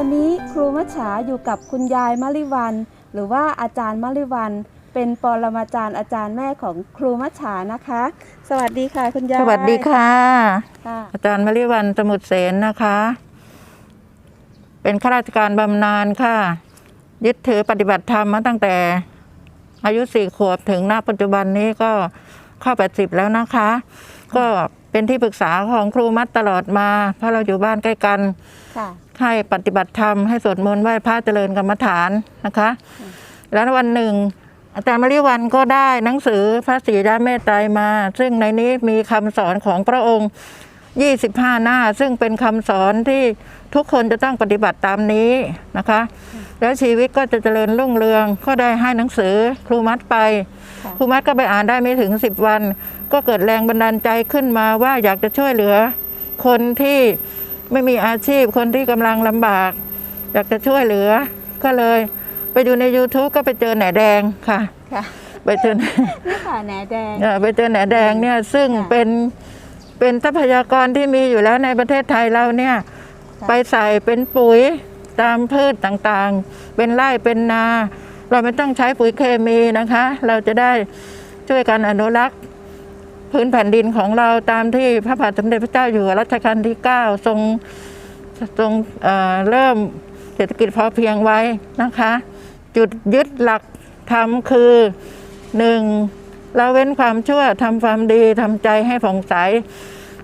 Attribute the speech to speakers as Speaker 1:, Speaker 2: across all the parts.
Speaker 1: วันนี้ครูมัชฉาอยู่กับคุณยายมะลิวัน หรือว่าอาจารย์มะลิวัน เป็นปรมาจารย์อาจารย์แม่ของครูมัชฉานะคะ สวัสดีค่ะคุณยาย
Speaker 2: สวัสดีค่ะ
Speaker 1: ค่ะ
Speaker 2: อาจารย์มริวันสมุทรเสนนะคะ เป็นข้าราชการบำนาญค่ะ ยึดถือปฏิบัติธรรมมาตั้งแต่ อายุสี่ขวบถึงณปัจจุบันนี้ก็เข้าแปดสิบแล้วนะคะ ก็ เป็นที่ปรึกษาของครูมัดตลอดมา เพราะเราอยู่บ้านใกล้กัน
Speaker 1: ค่ะ
Speaker 2: ให้ปฏิบัติธรรมให้สวดมนต์ไหว้พระเจริญกรรมฐานนะคะ แล้ววันหนึ่ง อาจารย์มริวันก็ได้หนังสือพระศรีราเมตไตรมา ซึ่งในนี้มีคำสอนของพระองค์ 25 หน้า ซึ่งเป็นคำสอนที่ทุกคนจะต้องปฏิบัติตามนี้นะคะ แล้วชีวิตก็จะเจริญรุ่งเรือง ก็ได้ให้หนังสือครูมัดไป
Speaker 1: ค่ะ
Speaker 2: ครูมัดก็ไปอ่านได้ไม่ถึง 10 วัน ก็เกิดแรงบันดาลใจขึ้นมาว่าอยากจะช่วยเหลือ คนที่ไม่มีอาชีพคนที่กำลังลำบาก อยากจะช่วยเหลือ ก็เลยไปดูใน YouTube ก็ไปเจอแหนแดงค่ะ
Speaker 1: ค่ะ
Speaker 2: ไปเจอ
Speaker 1: นี่ค่ะแหนแดง
Speaker 2: เอ่อไปเจอแหนแดงเนี่ยซึ่ง
Speaker 1: ค่ะ
Speaker 2: เป็น เป็นทรัพยากรที่มีอยู่แล้วในประเทศไทยเราเนี่ย
Speaker 1: ค่ะ
Speaker 2: ไปใส่เป็นปุ๋ยตามพืชต่างๆ เป็นไร่เป็นนา เราไม่ต้องใช้ปุ๋ยเคมีนะคะ เราจะได้ช่วยกันอนุรักษ์พื้นแผ่นดินของเราตามที่พระบาทสมเด็จพระเจ้าอยู่หัวรัชกาลที่ 9 ทรงทรงเอ่อเริ่มเศรษฐกิจพอเพียงไว้นะคะ จุดยึดหลักธรรมคือหนึ่ง เราเว้นความชั่วทำความดีทำใจให้ผ่องใส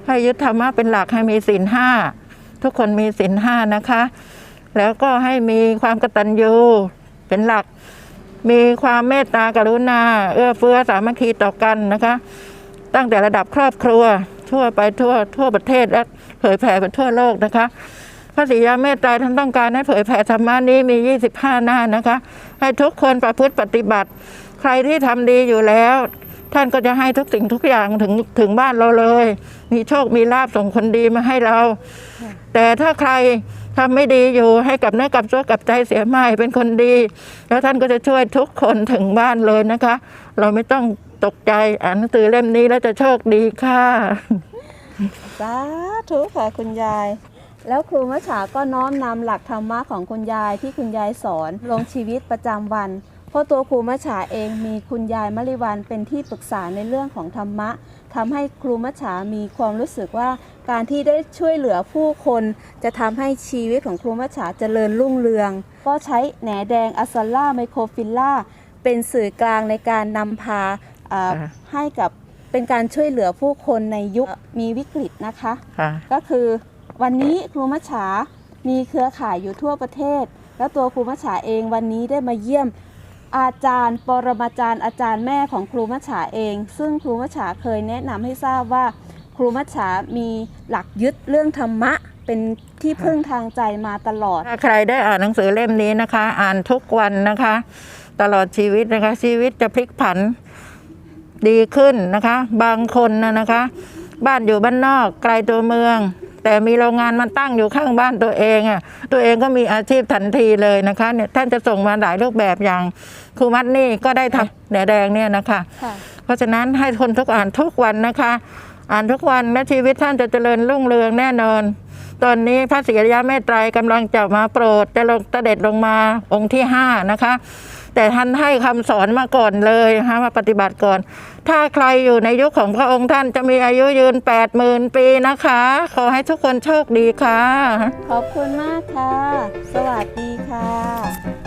Speaker 2: ให้ยึดธรรมะเป็นหลักให้มีศีลห้าทุกคนมีศีลห้านะคะ แล้วก็ให้มีความกตัญญูเป็นหลัก มีความเมตตากรุณา เอื้อเฟื้อสามัคคีต่อกันนะคะ ตั้งแต่ระดับครอบครัว ทั่วไปทั่วทั่วประเทศและเผยแผ่ไปทั่วโลกนะคะ พระศรียาเมตไตรท่านต้องการให้เผยแผ่ธรรมะนี้มี 25 หน้านะคะ ให้ทุกคนประพฤติปฏิบัติ ใครที่ทำดีอยู่แล้ว ท่านก็จะให้ทุกสิ่งทุกอย่างถึงถึงบ้านเราเลย มีโชคมีลาบส่งคนดีมาให้เรา แต่ถ้าใครทำไม่ดีอยู่ให้กับเนื้อกับตัวกับใจเสียไม่เป็นคนดี แล้วท่านก็จะช่วยทุกคนถึงบ้านเลยนะคะ เราไม่ต้องตกใจอ่านหนังสือเล่มนี้แล้วจะโชคดีค่ะ
Speaker 1: สาธุค่ะคุณยาย แล้วครูมัชฉาก็น้อมนำหลักธรรมะของคุณยายที่คุณยายสอนลงชีวิตประจำวัน เพราะตัวครูมัชฉาเองมีคุณยายมะลิวันเป็นที่ปรึกษาในเรื่องของธรรมะทำให้ครูมัชฉามีความรู้สึกว่า การที่ได้ช่วยเหลือผู้คน จะทำให้ชีวิตของครูมัชฉาเจริญรุ่งเรือง ก็ใช้แหนแดงอัสซาล่าไมโครฟิลล่าเป็นสื่อกลางในการนำพาอ่า
Speaker 2: ค่ะ
Speaker 1: ให้กับเป็นการช่วยเหลือผู้คนในยุคมีวิกฤตนะคะ
Speaker 2: ค่ะ
Speaker 1: ก็คือ วันนี้ครูมัชฉามีเครือข่ายอยู่ทั่วประเทศ แล้วตัวครูมัชฉาเองวันนี้ได้มาเยี่ยมอาจารย์ ปรมาจารย์อาจารย์แม่ของครูมัชฉาเอง ซึ่งครูมัชฉาเคยแนะนำให้ทราบว่า ครูมัชฉามีหลักยึดเรื่องธรรมะเป็นที่พึ่งทางใจมาตลอด
Speaker 2: ถ้าใครได้อ่านหนังสือเล่มนี้นะคะ อ่านทุกวันนะคะ ตลอดชีวิตนะคะ ชีวิตจะพลิกผันดีขึ้นนะคะ บางคนนะคะ บ้านอยู่บ้านนอกไกลตัวเมือง แต่มีโรงงานมันตั้งอยู่ข้างบ้านตัวเองอะตัวเองก็มีอาชีพทันทีเลยนะคะเนี่ยท่านจะส่งมาหลายรูปแบบอย่างครูมัดนี่ก็ได้ทำแหนแดงเนี่ยนะคะ
Speaker 1: ค่ะ
Speaker 2: เพราะฉะนั้นให้คนทุกอ่านทุกวันนะคะ อ่านทุกวันและชีวิตท่านจะเจริญรุ่งเรืองแน่นอน ตอนนี้พระศรีอริยเมตไตรกำลังจะมาโปรดจะลงตะเด็ดลงมาองค์ที่ห้านะคะ แต่ท่านให้คำสอนมาก่อนเลยนะคะมาปฏิบัติก่อน ถ้าใครอยู่ในยุคของพระองค์ท่านจะมีอายุยืน8ปดหมื่นปีนะคะ ขอให้ทุกคนโชคดีค่ะ
Speaker 1: ขอบคุณมากค่ะ สวัสดีค่ะ